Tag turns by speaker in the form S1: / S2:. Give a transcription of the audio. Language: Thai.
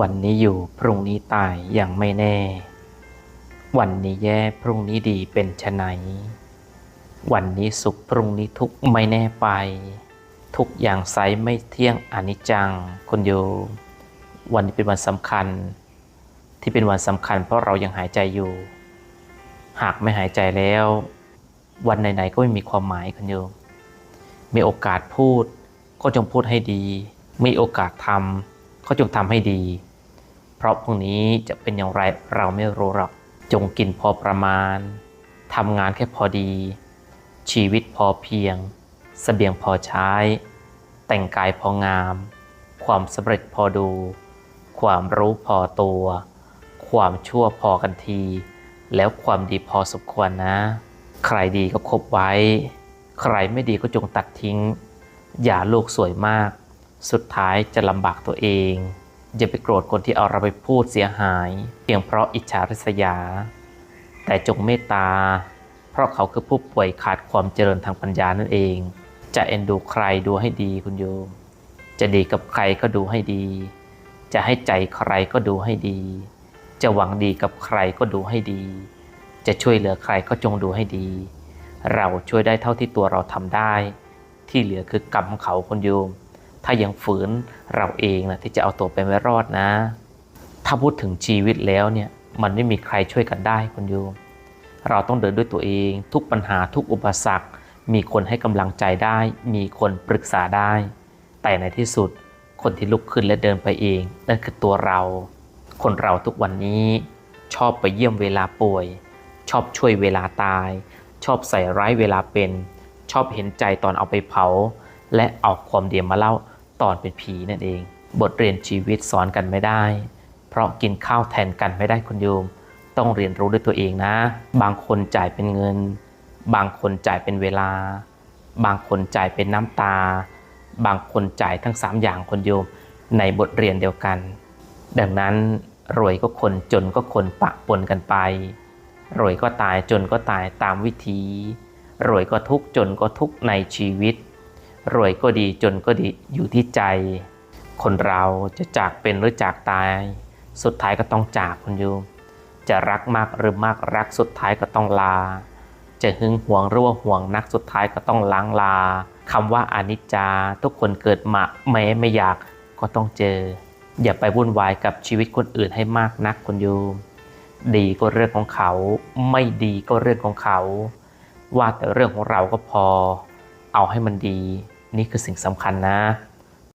S1: วันนี้อยู่พรุ่งนี้ตายอย่างไม่แน่ วันนี้แย่พรุ่งนี้ดีเป็นไหนวันนี้สุขพรุ่งนี้ทุกไม่แน่ไป ทุกอย่างไซไม่เที่ยงอนิจจังคุณโยมวันนี้เป็นวันสำคัญ ที่เป็นวันสำคัญ เพราะเรายังหายใจอยู่ หากไม่หายใจแล้ว วันไหนๆก็ไม่มีความหมายคุณโยมมีโอกาสพูดก็จงพูดให้ดี มีโอกาสทำก็จงทำให้ดี เพราะพรุ่งนี้จะเป็นอย่างไรเราไม่รู้หรอก จงกินพอประมาณทำงานแค่พอดี ชีวิตพอเพียงเสบียงพอใช้ แต่งกายพองาม ความสำเร็จพอดู ความรู้พอตัว ความชั่วพอกันที แล้วความดีพอสมควรนะ ใครดีก็คบไว้ ใครไม่ดีก็จงตัดทิ้ง อย่าโลกสวยมาก สุดท้ายจะลำบากตัวเอง อย่าไปโกรธคนที่เอาเราไปพูดเสียหาย เพียงเพราะอิจฉาริษยา แต่จงเมตตา เพราะเขาคือผู้ป่วยขาดความเจริญทางปัญญานั่นเอง จะเอ็นดูใครดูให้ดีคุณโยม จะดีกับใครก็ดูให้ดี จะให้ใจใครก็ดูให้ดี จะหวังดีกับใครก็ดูให้ดี จะช่วยเหลือใครก็จงดูให้ดี เราช่วยได้เท่าที่ตัวเราทำได้ ที่เหลือคือกรรมของเขาคนโยม ถ้ายังฝืนเราเองนะที่จะเอาตัวไปไม่รอดนะ ถ้าพูดถึงชีวิตแล้วเนี่ยมันไม่มีใครช่วยกันได้คนโยม เราต้องเดินด้วยตัวเอง ทุกปัญหาทุกอุปสรรค มีคนให้กำลังใจได้ มีคนปรึกษาได้ แต่ในที่สุดคนที่ลุกขึ้นและเดินไปเอง นั่นคือตัวเรา คนเราทุกวันนี้ ชอบไปเยี่ยมเวลาป่วย ชอบช่วยเวลาตาย ชอบใส่ร้ายเวลาเป็น ชอบเห็นใจตอนเอาไปเผา และเอาความเดียมาเล่า ตอนเป็นผีนั่นเอง บทเรียนชีวิตสอนกันไม่ได้ เพราะกินข้าวแทนกันไม่ได้คุณโยม ต้องเรียนรู้ด้วยตัวเองนะ บางคนจ่ายเป็นเงิน บางคนจ่ายเป็นเวลา บางคนจ่ายเป็นน้ำตา บางคนจ่ายทั้งสามอย่างคนโยม ในบทเรียนเดียวกัน ดังนั้นรวยก็คนจนก็คนปะปนกันไป รวยก็ตายจนก็ตายตามวิธี รวยก็ทุกข์จนก็ทุกข์ในชีวิต รวยก็ดีจนก็ดีอยู่ที่ใจ คนเราจะจากเป็นหรือจากตาย สุดท้ายก็ต้องจากคุณโยม จะรักมากหรือมากรักสุดท้ายก็ต้องลา จะหึงหวงหรือว่าห่วงนักสุดท้ายก็ต้องล้างลาคำว่าอนิจจา ทุกคนเกิดมาแม้ไม่อยากก็ต้องเจอ อย่าไปวุ่นวายกับชีวิตคนอื่นให้มากนักคุณโยม ดีก็เรื่องของเขา ไม่ดีก็เรื่องของเขา ว่าแต่เรื่องของเราก็พอเอาให้มันดี นี่คือสิ่งสำคัญนะ